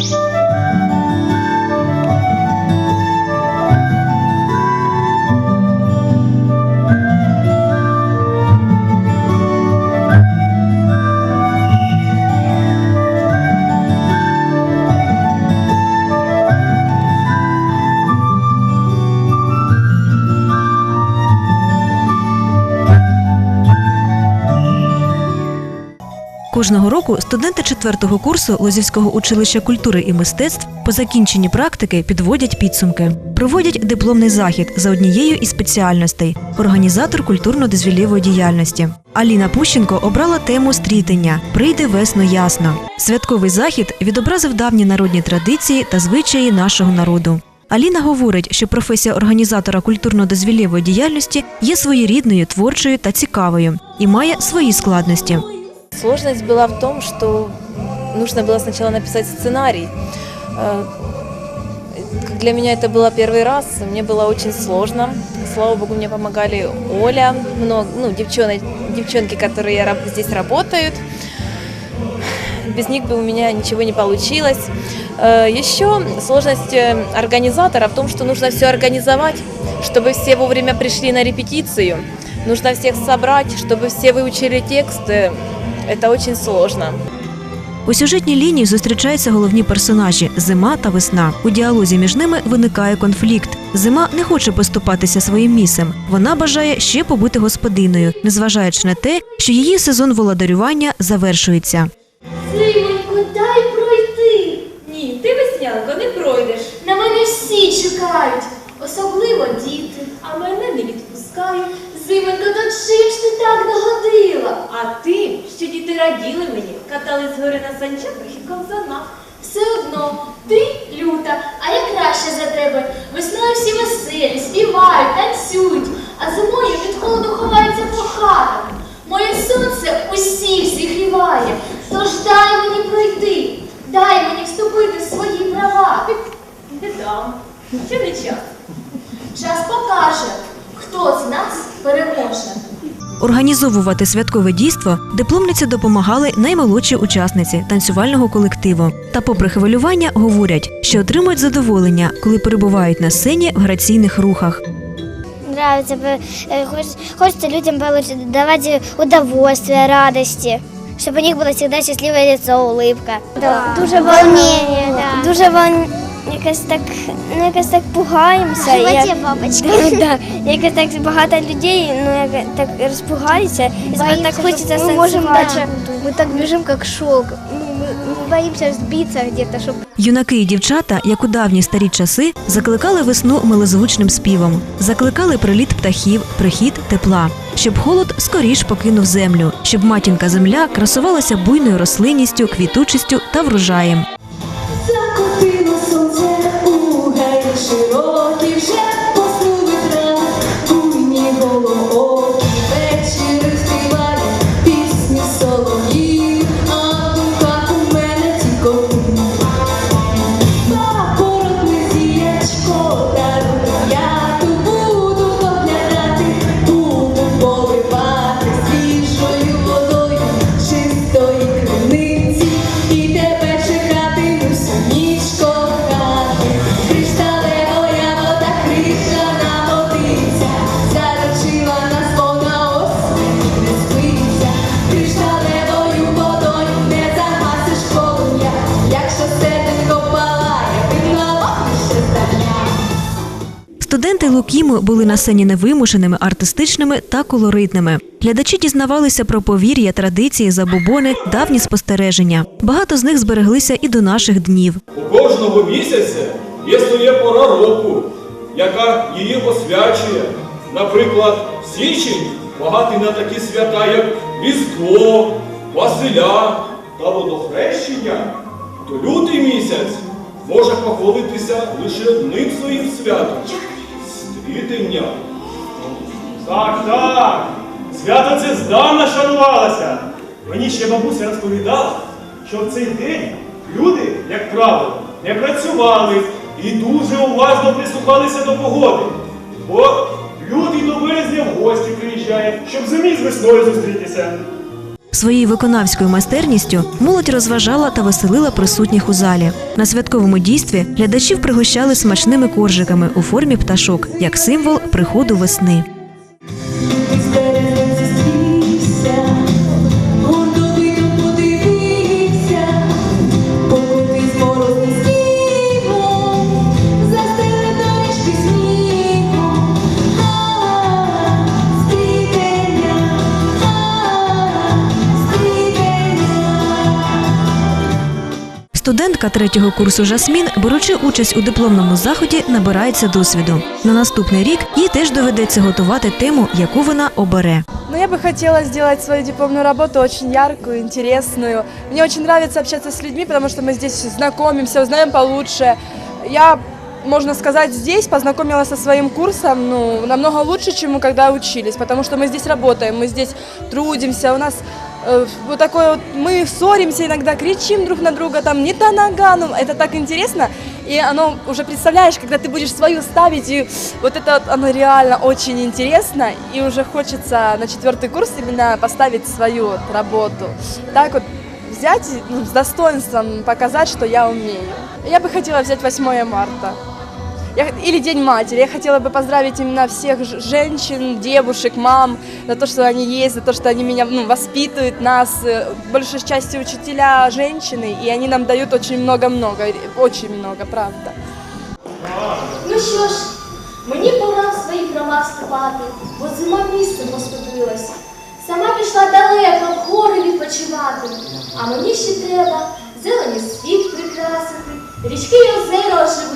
Música Кожного року студенти четвертого курсу Лозівського училища культури і мистецтв по закінченні практики підводять підсумки. Проводять дипломний захід за однією із спеціальностей організатор культурно-дозвілєвої діяльності. Аліна Пущенко обрала тему стрітення Прийде весно ясно. Святковий захід відобразив давні народні традиції та звичаї нашого народу. Аліна говорить, що професія організатора культурно-дозвілєвої діяльності є своєрідною, творчою та цікавою і має свої складності. Сложность была в том, что нужно было сначала написать сценарий. Э, Для меня это было первый раз, мне было очень сложно. Слава богу, мне помогали Оля, много, ну, девчонки, девчонки, которые здесь работают. Без них бы у меня ничего не получилось. Э, Еще сложность э, организатора в том, что нужно все организовать, чтобы все вовремя пришли на репетицию. Нужно всех собрать, чтобы все выучили текст. Это очень сложно. У сюжетній лінії зустрічаються головні персонажі зима та весна. У діалозі між ними виникає конфлікт. Зима не хоче поступатися своїм місцем. Вона бажає ще побути господиною, незважаючи на те, що її сезон володарювання завершується. Зимонько, дай пройти. Ні, ти веснянко не пройдеш, На мене всі чекають, особливо діти. а мене не відпускають. Зимонько, то чим ж ти так догодила? А ти, що діти раділи мені, катали з гори на санчатах і ковзанах. Все одно, ти люта, а я краще за тебе. Весною всі веселі, співають, танцюють, а зимою від холоду ховаються по хатах. Моє сонце усіх Організовувати святкове дійство дипломниці допомагали наймолодші учасниці танцювального колективу. Та, попри хвилювання, говорять, що отримують задоволення, коли перебувають на сцені в граційних рухах. Нравится, бы, э, хоч- хочется людям получить, давать удовольствие, радости, чтобы у них было всегда счастливое лицо, улыбка. Да, дуже волнение, да. дуже вол... якось так, ну, якось так пугаємося. Животі бабочка. Да, да. Якось так багато людей, ну, як, так розпугаються, і Боимся, так хочеться что мы можем танцевать. дальше, мы так бежим, как шелк. Ну, мы, мы боимся сбиться где-то, чтобы Юнаки і дівчата, як у давні старі часи, закликали весну милозвучним співом, закликали приліт птахів, прихід тепла, щоб холод скоріш покинув землю, щоб матінка земля красувалася буйною рослинністю, квітучістю та врожаєм. Лукіму були на сцені невимушеними, артистичними та колоритними. Глядачі дізнавалися про повір'я, традиції, забобони, давні спостереження. Багато з них збереглися і до наших днів. У кожного місяця є своя пора року, яка її освячує. Наприклад, січень багатий на такі свята, як Різдво, Василя та водохрещення, то лютий місяць може похвалитися лише одним своїм святом стрітення. Так, так. Свято це здавна шанувалося. Мені ще бабуся розповідала, що в цей день люди, як правило, не працювали і дуже уважно прислухалися до погоди. Бо люди до березня в гості приїжджають, щоб зимі з весною зустрітися. Своєю виконавською майстерністю молодь розважала та веселила присутніх у залі. На святковому дійстві глядачів пригощали смачними коржиками у формі пташок як символ приходу весни. Студентка третього курсу Жасмін, беручи участь у дипломному заході, набирається досвіду. На наступний рік їй теж доведеться готувати тему, яку вона обере. Ну, я бы хотела сделать свою дипломную работу очень яркую, интересную. Мне очень нравится общаться с людьми, потому что мы здесь знакомимся, узнаем получше. Я, можно сказать, здесь познакомилась со своим курсом ну, намного лучше, чем мы когда учились, потому что мы здесь работаем, мы здесь трудимся, у нас э, вот такое вот, мы ссоримся иногда, кричим друг на друга, там, не та нога, ну, это так интересно, и оно уже представляешь, когда ты будешь свою ставить, и вот это вот, оно реально очень интересно, и уже хочется на четвертый курс именно поставить свою вот работу. Так вот взять ну, с достоинством показать, что я умею. Я бы хотела взять 8 марта Я, или День матери. Я хотела бы поздравить именно всех ж- женщин, девушек, мам за то, что они есть, за то, что они меня ну, воспитывают, нас. Э, Большей части учителя женщины, и они нам дают очень много-много, очень много, правда. Ну що ж, мені пора в свої права вступати, бо зима містом розступилась. Сама пішла далеко в гори відпочивати, а мені ще треба зелені світ прикрасити, річки й озера оживити,